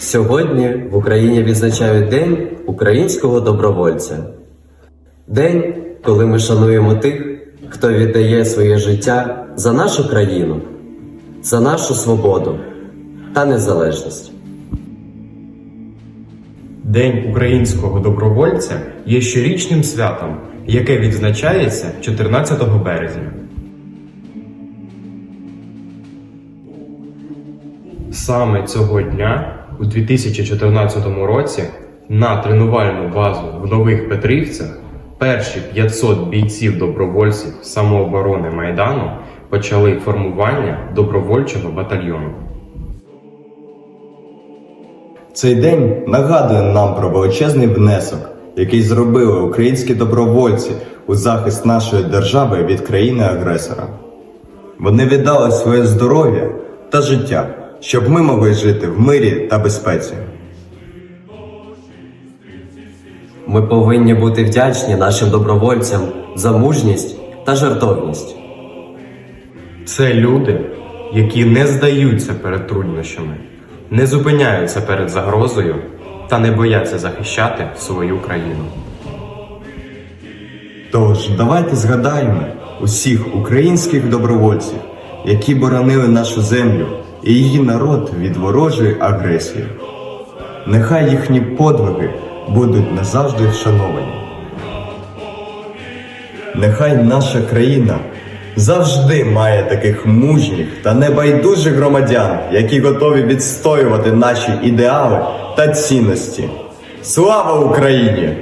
Сьогодні в Україні відзначають День українського добровольця. День, коли ми шануємо тих, хто віддає своє життя за нашу країну, за нашу свободу та незалежність. День українського добровольця є щорічним святом, яке відзначається 14 березня. Саме цього дня, у 2014 році, на тренувальну базу в Нових Петрівцях перші 500 бійців-добровольців самооборони Майдану почали формування добровольчого батальйону. Цей день нагадує нам про величезний внесок, який зробили українські добровольці у захист нашої держави від країни-агресора. Вони віддали своє здоров'я та життя, щоб ми могли жити в мирі та безпеці. Ми повинні бути вдячні нашим добровольцям за мужність та жертовність. Це люди, які не здаються перед труднощами, не зупиняються перед загрозою та не бояться захищати свою країну. Тож давайте згадаємо усіх українських добровольців, які боронили нашу землю і її народ від ворожої агресії. Нехай їхні подвиги будуть назавжди вшановані. Нехай наша країна завжди має таких мужніх та небайдужих громадян, які готові відстоювати наші ідеали та цінності. Слава Україні!